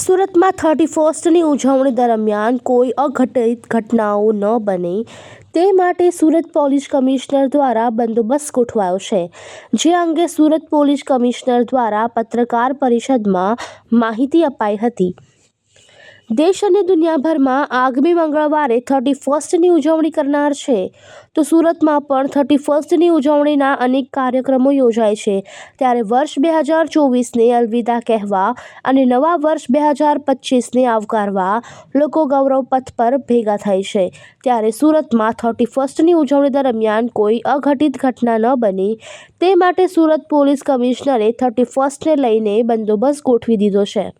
સુરતમાં થર્ટી ફર્સ્ટની ઉજવણી દરમિયાન કોઈ અઘટિત ઘટનાઓ ન બને. તે માટે સુરત પોલીસ કમિશનર દ્વારા બંદોબસ્ત ગોઠવાયો છે, જે અંગે સુરત પોલીસ કમિશનર દ્વારા પત્રકાર પરિષદમાં માહિતી અપાઈ હતી. દેશ અને દુનિયાભરમાં આગામી મંગળવારે થર્ટી ફર્સ્ટની ઉજવણી કરનાર છે. તો સુરતમાં પણ થર્ટી ફર્સ્ટની ઉજવણીના અનેક કાર્યક્રમો યોજાય છે. ત્યારે વર્ષ બે હજાર ચોવીસને અલવિદા કહેવા અને નવા વર્ષ બે હજાર પચીસને આવકારવા લોકો ગૌરવ પથ પર ભેગા થાય છે. ત્યારે સુરતમાં થર્ટી ફર્સ્ટની ઉજવણી દરમિયાન કોઈ અઘટિત ઘટના ન બની. તે માટે સુરત પોલીસ કમિશનરે થર્ટી ફર્સ્ટને લઈને બંદોબસ્ત ગોઠવી દીધો છે.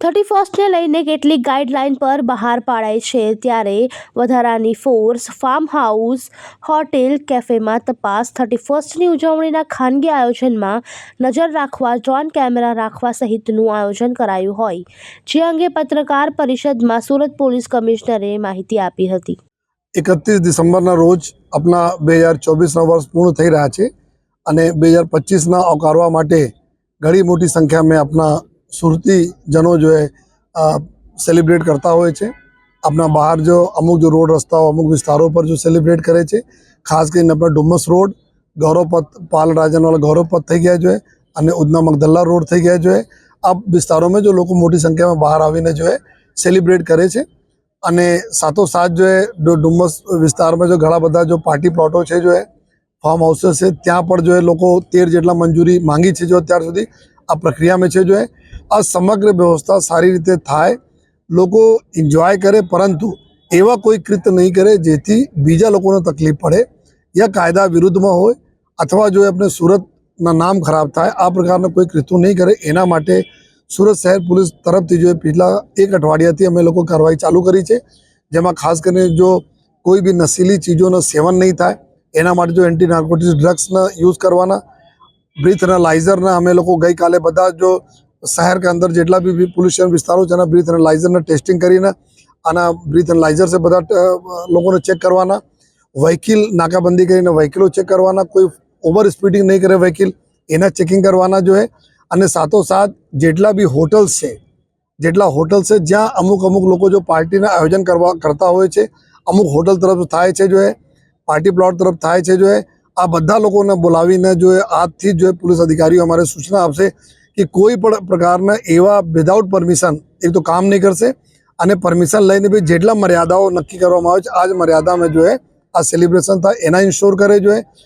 થર્ટી ફર્સ્ટને લઈને કેટલીક ગાઈડલાઇન પર બહાર પાડાઈ છે ત્યારે વધારાની ફોર્સ ફાર્મ હાઉસ હોટેલ, કેફેમાં તપાસ, થર્ટી ફર્સ્ટની ઉજવણીના ખાનગી આયોજનમાં નજર રાખવા, ડ્રોન કેમેરા રાખવા સહિતનું આયોજન કરાયું હોય, જે અંગે પત્રકાર પરિષદમાં સુરત પોલીસ કમિશનરે માહિતી આપી હતી. એકત્રીસ ડિસેમ્બરના રોજ આપણા બે હજાર ચોવીસના વર્ષ પૂર્ણ થઈ રહ્યા છે અને બે હજાર પચીસના આવકારવા માટે ઘણી મોટી સંખ્યામાં આપણા સુરતી જનો જો એ સેલિબ્રેટ કરતા હોય છે. આપણા બહાર જો અમુક જો રોડ રસ્તાઓ, અમુક વિસ્તારો પર જો સેલિબ્રેટ કરે છે. ખાસ કરીને આપણા ડુમસ રોડ, ગૌરવપથ, પાલ રાજાનવાલા ગૌરવપથ થઈ ગયા જોઈએ અને ઉધના મગદલ્લા રોડ થઈ ગયા જોઈએ. આ વિસ્તારોમાં જો લોકો મોટી સંખ્યામાં બહાર આવીને જો સેલિબ્રેટ કરે છે. અને સાથોસાથ જો ડુમસ વિસ્તારમાં જો ઘણા બધા જો પાર્ટી પ્લોટો છે જો ફોર્મ હાઉસીસ છે, ત્યાં પણ જો લોકો તેર જેટલા મંજૂરી માંગી છે જો અત્યાર સુધી આ પ્રક્રિયામાં છે જો આ સમગ્ર વ્યવસ્થા સારી રીતે થાય, લોકો એન્જોય કરે, પરંતુ એવા કોઈ કૃત્ય નહીં કરે જેથી બીજા લોકોને તકલીફ પડે, યા કાયદા વિરુદ્ધમાં હોય, અથવા જો આપણે સુરતના નામ ખરાબ થાય, આ પ્રકારના કોઈ કૃત્યો નહીં કરે. એના માટે સુરત શહેર પોલીસ તરફથી જો પિછલા એક અઠવાડિયાથી અમે લોકો કાર્યવાહી ચાલુ કરી છે, જેમાં ખાસ કરીને જો કોઈ બી નશીલી ચીજોનું સેવન નહીં થાય, એના માટે જો એન્ટી નાર્કોટિક્સ ડ્રગ્સના યુઝ કરવાના બ્રીથ એનાલાઇઝરના અમે લોકો ગઈકાલે બધા જો શહેર કે અંદર જેટલા બી પોલ્યુશન વિસ્તારો છે, એના બ્રીથ એનાલાઇઝરના ટેસ્ટિંગ કરીને આના બ્રીથ એનાલાઇઝર છે બધા લોકોને ચેક કરવાના. વ્હીકલ નાકાબંધી કરીને વ્હીકલો ચેક કરવાના. કોઈ ઓવર સ્પીડિંગ નહીં કરે વ્હીકલ એના ચેકિંગ કરવાના જો હે. અને સાથોસાથ જેટલા બી હોટલ્સ છે, જેટલા હોટલ છે, જ્યાં અમુક અમુક લોકો જો પાર્ટીના આયોજન કરવા કરતા હોય છે, અમુક હોટલ તરફ થાય છે જો પાર્ટી પ્લોટ તરફ થાય છે જો આ બધા લોકોને બોલાવીને જો આજથી જ જો પોલીસ અધિકારીઓ અમારે સૂચના આપશે કે કોઈ પણ પ્રકારના એવા વિધાઉટ પરમિશન એક તો કામ નહીં કરશે. અને પરમિશન લઈને બી જેટલા મર્યાદાઓ નક્કી કરવામાં આવે છે, આ જ મર્યાદામાં જોઈએ આ સેલિબ્રેશન થાય, એના ઇન્શ્યોર કરે જો એ.